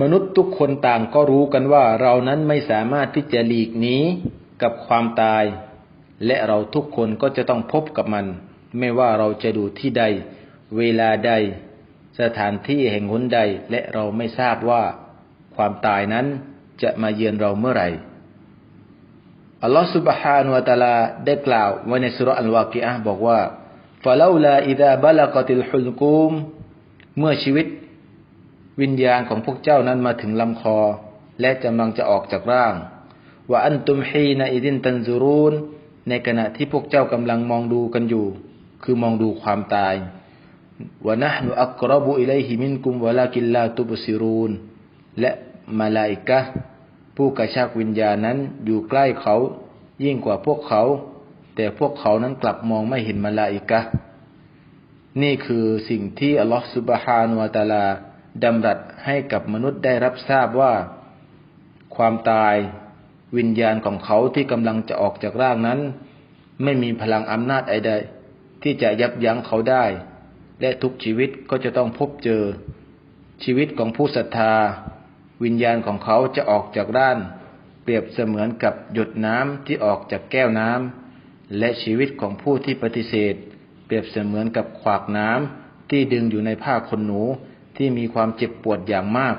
มนุษย์ทุกคนต่างก็รู้กันว่าเรานั้นไม่สามารถที่จะหลีกหนีกับความตาย และเราทุกคนก็จะต้องพบกับมัน ไม่ว่าเราจะดูที่ใด เวลาใด สถานที่แห่งหนใด และเราไม่ทราบว่า ความตายนั้นจะมาเยือนเราเมื่อไหร่ อัลลอฮฺ سبحانه และ تعالى ได้กล่าวไว้ในสุรอัลวากิอะห์บอกว่า فلولا إذا بلغت الحلقوم เมื่อชีวิต วิญญาณของพวกเจ้านั้นมาถึงลำคอ และกำลังจะออกจากร่างว่าอันตุมฮีนอิดินตันซูรูนในขณะที่พวกเจ้ากำลังมองดูกันอยู่ คือมองดูความตายว่านะหนูอักรบุอิเลหิมินกุมวะลากิลลาตุบซิรูนและมาลาอิกะผู้กระชากวิญญาณนั้นอยู่ใกล้เขา ยิ่งกว่าพวกเขา แต่พวกเขานั้นกลับมองไม่เห็นมาลาอิกะนี่คือสิ่งที่อัลลอฮฺสุบฮานวะตาลา ดำรัสให้กับมนุษย์ได้รับทราบว่า ความตายวิญญาณของเขาที่กำลังจะออกจากร่างนั้น ไม่มีพลังอำนาจใดที่จะยับยั้งเขาได้ และทุกชีวิตก็จะต้องพบเจอ ชีวิตของผู้ศรัทธา วิญญาณของเขาจะออกจากร่างเปรียบเสมือนกับหยดน้ำที่ออกจากแก้วน้ำและชีวิตของผู้ที่ปฏิเสธ เปรียบเสมือนกับขวากน้ำที่ดึงอยู่ในผ้าขนหนู ที่มีความเจ็บปวดอย่างมาก